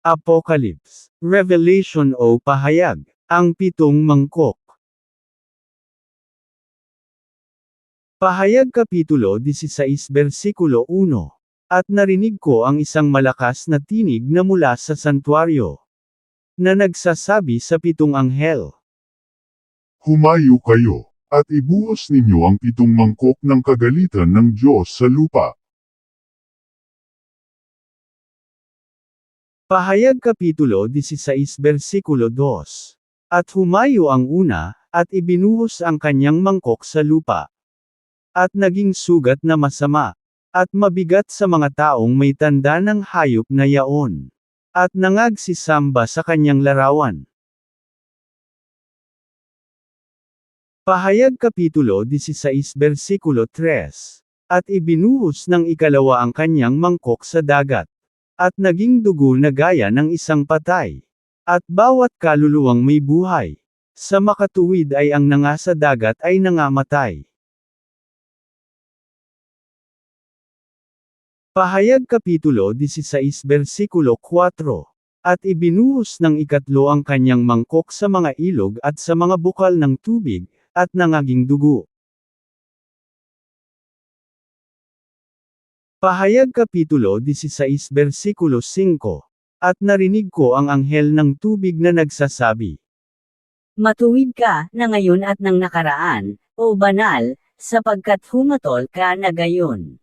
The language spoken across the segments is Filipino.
Apocalypse, Revelation o Pahayag, ang pitong mangkok. Pahayag Kapitulo 16 Versikulo 1 At narinig ko ang isang malakas na tinig na mula sa santuaryo, na nagsasabi sa pitong anghel, Humayo kayo, at ibuhos ninyo ang pitong mangkok ng kagalitan ng Diyos sa lupa. Pahayag Kapitulo 16 Versikulo 2 At humayo ang una, at ibinuhos ang kanyang mangkok sa lupa. At naging sugat na masama, at mabigat sa mga taong may tanda ng hayop na yaon. At nangagsisamba sa kanyang larawan. Pahayag Kapitulo 16 Versikulo 3 At ibinuhos ng ikalawa ang kanyang mangkok sa dagat. At naging dugo na gaya ng isang patay. At bawat kaluluwang may buhay. Sa makatuwid ay ang nanga sa dagat ay nangamatay. Pahayag Kapitulo 16 Versikulo 4 At ibinuhos ng ikatlo ang kanyang mangkok sa mga ilog at sa mga bukal ng tubig, at nangaging dugo. Pahayag Kapitulo 16 Versikulo 5 At narinig ko ang anghel ng tubig na nagsasabi, Matuwid ka na ngayon at nang nakaraan, o banal, sapagkat humatol ka na gayon.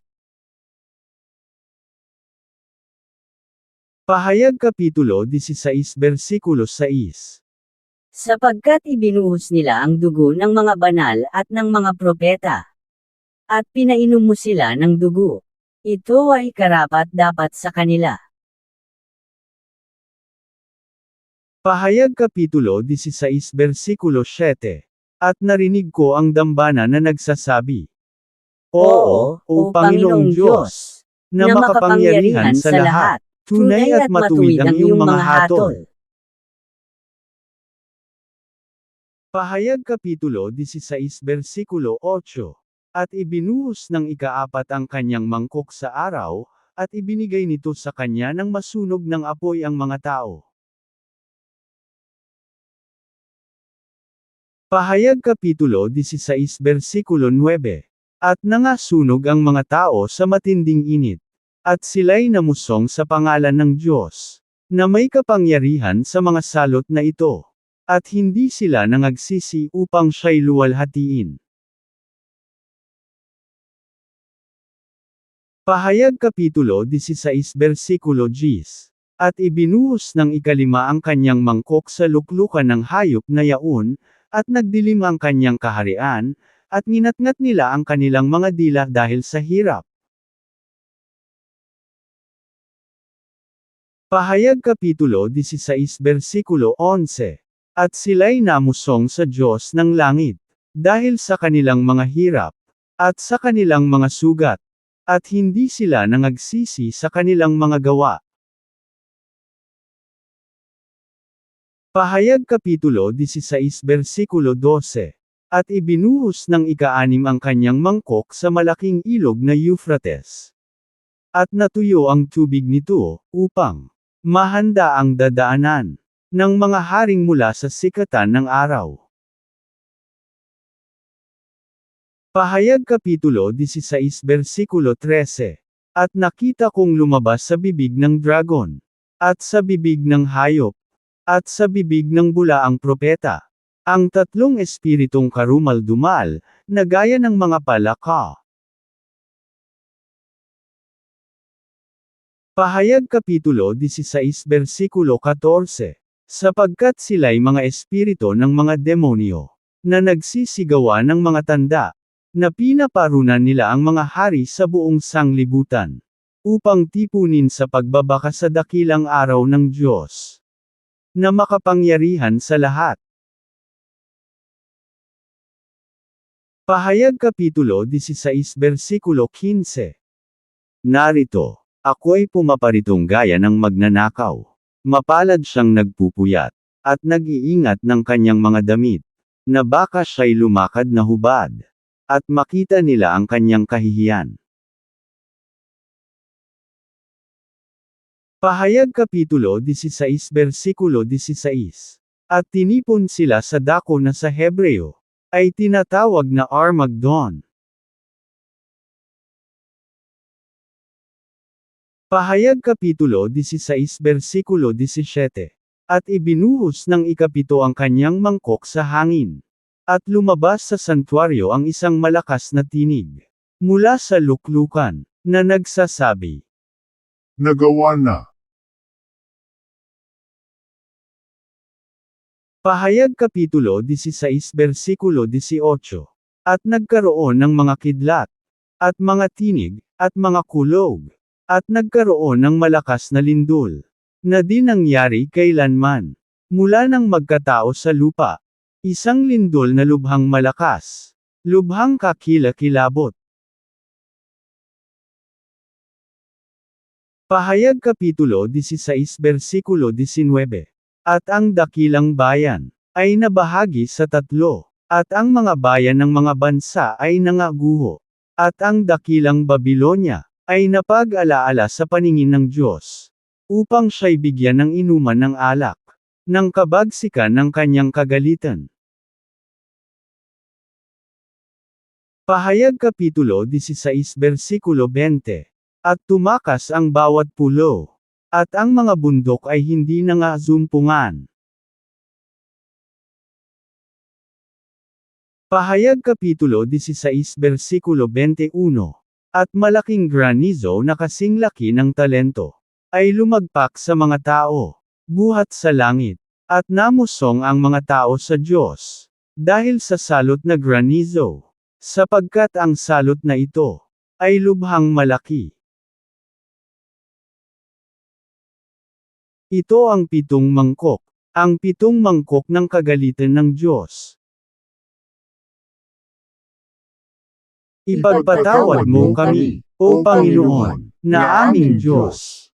Pahayag Kapitulo 16 Versikulo 6 Sapagkat ibinuhos nila ang dugo ng mga banal at ng mga propeta. At pinainom mo sila ng dugo. Ito ay karapat dapat sa kanila. Pahayag Kapitulo 16 Versikulo 7 At narinig ko ang dambana na nagsasabi, Oo, o Panginoong Diyos, na makapangyarihan sa lahat, tunay at matuwid ang iyong mga hatol. Pahayag Kapitulo 16 Versikulo 8 At ibinuhos ng ikaapat ang kanyang mangkok sa araw, at ibinigay nito sa kanya ng masunog ng apoy ang mga tao. Pahayag Kapitulo 16 Versikulo 9 At nangasunog ang mga tao sa matinding init. At sila'y namusong sa pangalan ng Diyos, na may kapangyarihan sa mga salot na ito. At hindi sila nangagsisi upang siya'y luwalhatiin. Pahayag Kapitulo 16 Versikulo 10 At ibinuhos ng ikalima ang kanyang mangkok sa luklukan ng hayop na yaon, at nagdilim ang kanyang kaharian, at ninatngat nila ang kanilang mga dila dahil sa hirap. Pahayag Kapitulo 16 Versikulo 11 At sila'y namusong sa Diyos ng langit, dahil sa kanilang mga hirap, at sa kanilang mga sugat, at hindi sila nangagsisi sa kanilang mga gawa. Pahayag Kapitulo 16 Versikulo 12 At ibinuhos ng ikaanim ang kanyang mangkok sa malaking ilog na Euphrates. At natuyo ang tubig nito, upang mahanda ang dadaanan ng mga haring mula sa sikatan ng araw. Pahayag Kapitulo 16 Versikulo 13 At nakita kong lumabas sa bibig ng dragon, at sa bibig ng hayop, at sa bibig ng bulaang propeta. Ang tatlong espiritong karumal-dumal, na gaya ng mga palaka. Pahayag Kapitulo 16 Versikulo 14 Sapagkat sila'y mga espirito ng mga demonyo, na nagsisigawa ng mga tanda, na pinaparunan nila ang mga hari sa buong sanglibutan, upang tipunin sa pagbabaka sa dakilang araw ng Diyos na makapangyarihan sa lahat. Pahayag Kapitulo 16 Versikulo 15 Narito, ako'y pumaparitong gaya ng magnanakaw. Mapalad siyang nagpupuyat, at nag-iingat ng kanyang mga damit, na baka siya'y lumakad na hubad, at makita nila ang kanyang kahihiyan. Pahayag Kapitulo 16 versikulo 16. At tinipon sila sa dako na sa Hebreo, ay tinatawag na Armageddon. Pahayag Kapitulo 16 versikulo 17. At ibinuhos ng ikapito ang kanyang mangkok sa hangin. At lumabas sa santuaryo ang isang malakas na tinig. Mula sa luklukan, na nagsasabi, Nagawa na. Pahayag Kapitulo 16 versikulo 18. At nagkaroon ng mga kidlat, at mga tinig, at mga kulog, at nagkaroon ng malakas na lindol, na di nangyari kailanman. Mula nang magkatao sa lupa, isang lindol na lubhang malakas, lubhang kakila-kilabot. Pahayag Kapitulo 16 versikulo 19. At ang dakilang bayan, ay nabahagi sa tatlo, at ang mga bayan ng mga bansa ay nangaguho, at ang dakilang Babilonya, ay napag-alaala sa paningin ng Diyos, upang siya'y bigyan ng inuman ng alak, ng kabagsikan ng kanyang kagalitan. Pahayag Kapitulo 16 versikulo 20. At tumakas ang bawat pulo, at ang mga bundok ay hindi nangazumpungan. Pahayag Kapitulo 16 versikulo 21. At malaking granizo na kasing laki ng talento, ay lumagpak sa mga tao, buhat sa langit, at namusong ang mga tao sa Diyos, dahil sa salot na granizo, sapagkat ang salot na ito, ay lubhang malaki. Ito ang pitong mangkok, ang pitong mangkok ng kagalitan ng Diyos. Ipagpatawad mo kami, O Panginoon, na aming Diyos.